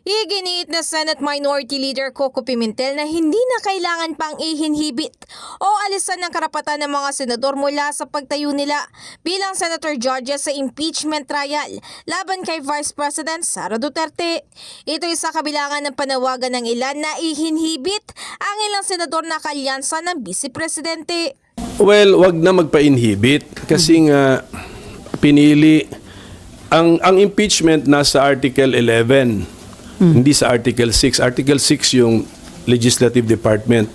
Iginiit na Senate Minority Leader Coco Pimentel na hindi na kailangan pang ihinhibit o alisan ng karapatan ng mga senador mula sa pagtayo nila bilang senator judges sa impeachment trial laban kay Vice President Sara Duterte. Ito'y sa kabilangan ng panawagan ng ilan na ihinhibit ang ilang senador na kalyansa ng Vice Presidente. Well, wag na magpa-inhibit kasi nga pinili ang ang impeachment nasa Article 11. Hindi sa Article 6. Article 6 yung Legislative Department.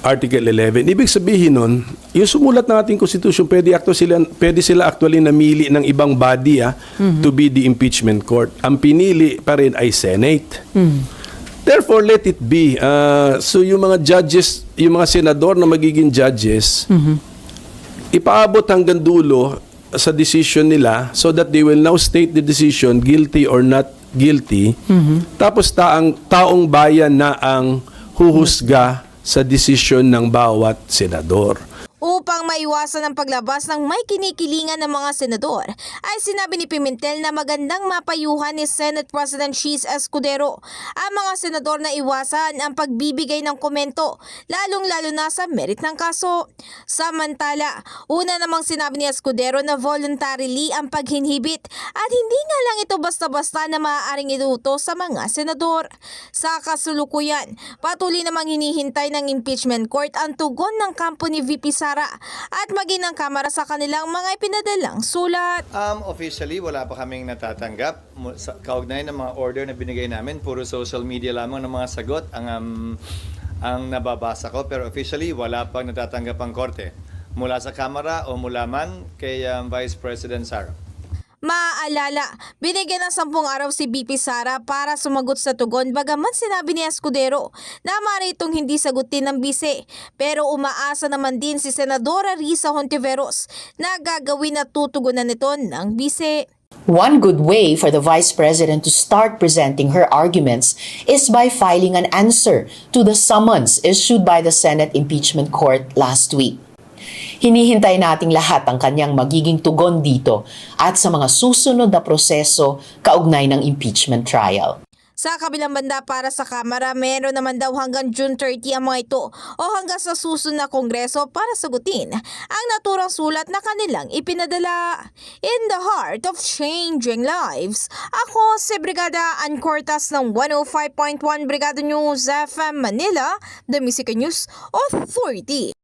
Article 11. Ibig sabihin nun, yung sumulat ng ating konstitusyon, pwede, acto sila, pwede sila actually namili ng ibang body ah, to be the impeachment court. Ang pinili pa rin ay Senate. Therefore, let it be. Uh, so yung mga judges, yung mga senador na magiging judges, ipaabot hanggang dulo sa decision nila so that they will now state the decision guilty or not guilty. Tapos taang taong bayan na ang huhusga sa desisyon ng bawat senador. Upang maiwasan ang paglabas ng may kinikilingan ng mga senador, ay sinabi ni Pimentel na magandang mapayuhan ni Senate President Cheese Escudero ang mga senador na iwasan ang pagbibigay ng komento, lalong-lalo na sa merit ng kaso. Samantala, una namang sinabi ni Escudero na voluntarily ang paghinhibit at hindi nga lang ito basta-basta na maaaring iluto sa mga senador. Sa kasulukuyan, patuloy namang hinihintay ng impeachment court ang tugon ng kampo ni VP Sara at maging ng kamara sa kanilang mga ipinadalang sulat. Um, officially, wala pa kaming natatanggap. Kaugnay ng mga order na binigay namin, puro social media lamang ng mga sagot ang, um, ang nababasa ko. Pero officially, wala pang natatanggap ang korte. Mula sa Kamara o mula man kay um, Vice President Sara. Maaalala, binigyan ng sampung araw si BP Sara para sumagot sa tugon bagaman sinabi ni Escudero na maaari itong hindi sagutin ng bise. Pero umaasa naman din si Senadora Risa Hontiveros na gagawin at tutugunan nito ng bise. One good way for the Vice President to start presenting her arguments is by filing an answer to the summons issued by the Senate Impeachment Court last week. Hinihintay nating lahat ang kanyang magiging tugon dito at sa mga susunod na proseso kaugnay ng impeachment trial. Sa kabilang banda para sa Kamara, meron naman daw hanggang June 30 ang mga ito o hanggang sa susunod na Kongreso para sagutin ang naturang sulat na kanilang ipinadala. In the heart of changing lives, ako si Brigada Ann Cortas ng 105.1 Brigada News FM Manila, The Music News Authority.